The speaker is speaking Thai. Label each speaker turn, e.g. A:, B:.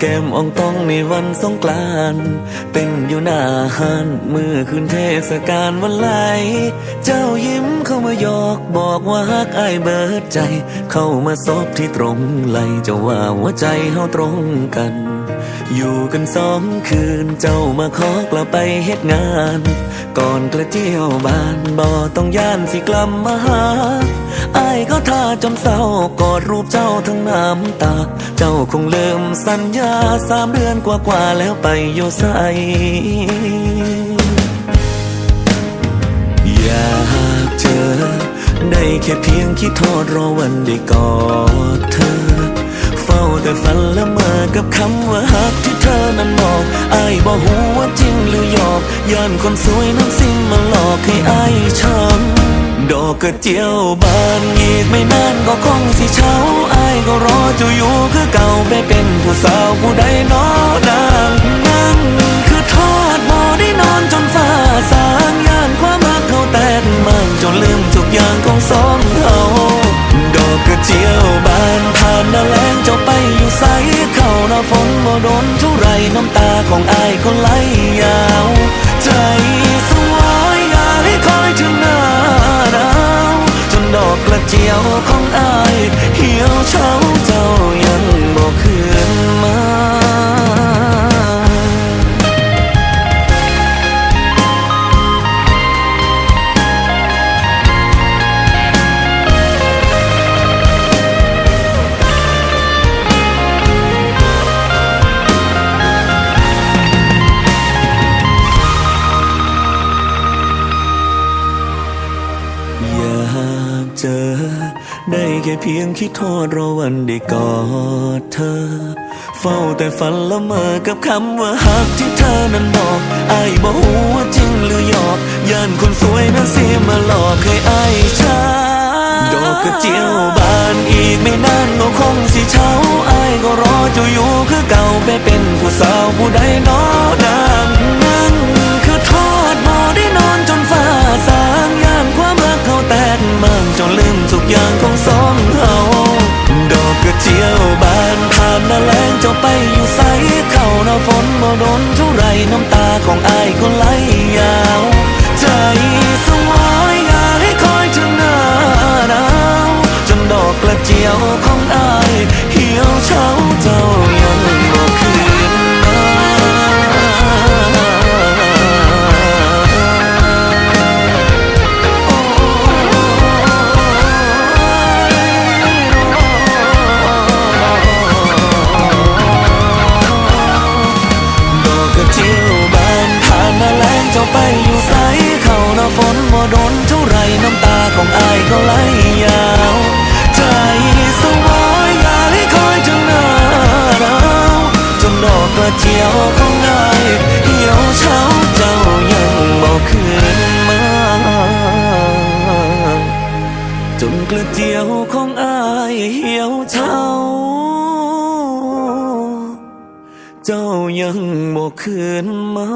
A: แก้มอ่องต้องในวันสงกรานต์เต้นอยู่หน้าห้านมื่อคืนเทศกาลวันไหล เจ้ายิ้มเข้ามายอกบอกว่าฮักไอเบิดใจ เข้ามาซบที่ตรงไหลเจะว่าหัวใจเฮาตรงกัน อยู่กันสองคืนเจ้ามาขอกลับไปเฮ็ดงาน ก่อนกระเจียวบานบ่ต้องย่านสิกลับมาหาอายก็ท่าจนเศร้ากอดรูปเจ้าทั้งน้ำตา เจ้าคงเริ่มสัญญาสามเดือนกว่าๆแล้วไปอยู่ใสอยากเจอได้แค่เพียงคิดโทษรอวันได้กอดเธอ เฝ้าแต่ฝันละเมอกับคำว่าฮักที่เธอนั้นบอกไอายบอกหูว่าจริงหรือหยอกย่านคนสวยนั้นสิ่งมาหลอกให้ไอายช้ำดอกกระเจียวบานอีกไม่นานก็คงสิเช้าไอายก็รอจ้าอยู่คือเก่าไปเป็นผู้สาวผู้ใดนอนางนั่งคือทอดหมอได้นอนจนฟ้าสางย่านความรักเขาแตกมันจนลืมทุกอย่างของสองเรา โดนเท่าไรน้ำตาของอายก็ไหลยาว ใจสวายอยากให้คอยถึงหน้าหนาวจนดอกกระเจียวของอายเหี่ยวเฉา เจอ ได้แค่เพียงคิดโทษรอวันได้กอดเธอ เฝ้าแต่ฝันละเมอกับคำว่าฮักที่เธอนั้นบอกอายบอกว่าจริงหรือหยอกย่านคนสวยนั้นเสียมาหลอกให้อายช้าดอกกระเจียวบานอีกไม่นานก็คงสิเช้าอายก็รอเจ้าอยู่คือเก่าไปเป็นผู้สาวผู้ใดนอ เจ้าไปอยู่ใสเข้าหน้าฝนบ่โดนเท่าไรน้ำตาของอายก็ไหลยาว ใจสวา เจียวบานผ่านมาแล้งเจ้าไปอยู่ใสเข้าหน้าฝนบ่โดนเท่าไรน้ำตาของอายก็ไหลยาวใจสวายอยากให้คอยจนหน้าหนาวจนดอกกระเจียวของอายเหี่ยวเฉาเจ้ายังบ่คืนมาจนกระเจียวของอายเหี่ยวเฉา เจ้ายังบ่คืนมา